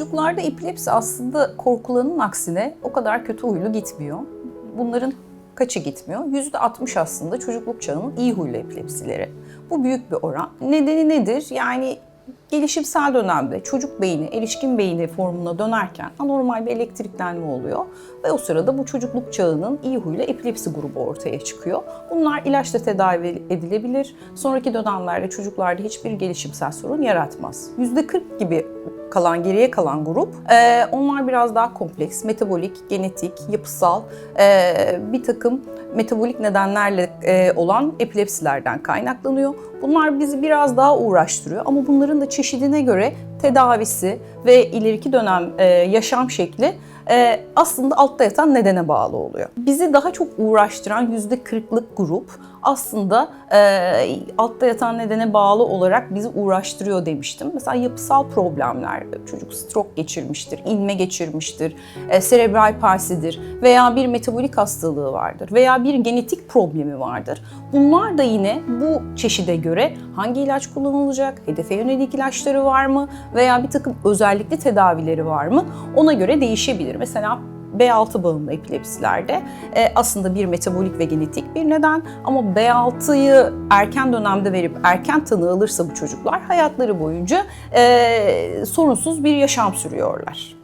Çocuklarda epilepsi aslında korkulanın aksine o kadar kötü huylu gitmiyor. Bunların kaçı gitmiyor? %60 aslında çocukluk çağının iyi huylu epilepsileri. Bu büyük bir oran. Nedeni nedir? Yani gelişimsel dönemde çocuk beyni, erişkin beyni formuna dönerken anormal bir elektriklenme oluyor. Ve o sırada bu çocukluk çağının iyi huylu epilepsi grubu ortaya çıkıyor. Bunlar ilaçla tedavi edilebilir. Sonraki dönemlerde çocuklarda hiçbir gelişimsel sorun yaratmaz. %40 gibi kalan, geriye kalan grup, e, onlar biraz daha kompleks, metabolik, genetik, yapısal, e, bir takım metabolik nedenlerle e, olan epilepsilerden kaynaklanıyor. Bunlar bizi biraz daha uğraştırıyor ama bunların da çeşidine göre tedavisi ve ileriki dönem e, yaşam şekli e, aslında altta yatan nedene bağlı oluyor. Bizi daha çok uğraştıran %40'lık grup aslında e, altta yatan nedene bağlı olarak bizi uğraştırıyor demiştim. Mesela yapısal problemler, çocuk stroke geçirmiştir, inme geçirmiştir, e, serebral palsidir veya bir metabolik hastalığı vardır veya bir genetik problemi vardır. Bunlar da yine bu çeşide göre hangi ilaç kullanılacak, hedefe yönelik ilaçları var mı veya bir takım özellikli tedavileri var mı ona göre değişebilir. Mesela B6 bağımlı epilepsilerde e, aslında bir metabolik ve genetik bir neden ama B6'yı erken dönemde verip erken tanı alırsa bu çocuklar hayatları boyunca e, sorunsuz bir yaşam sürüyorlar.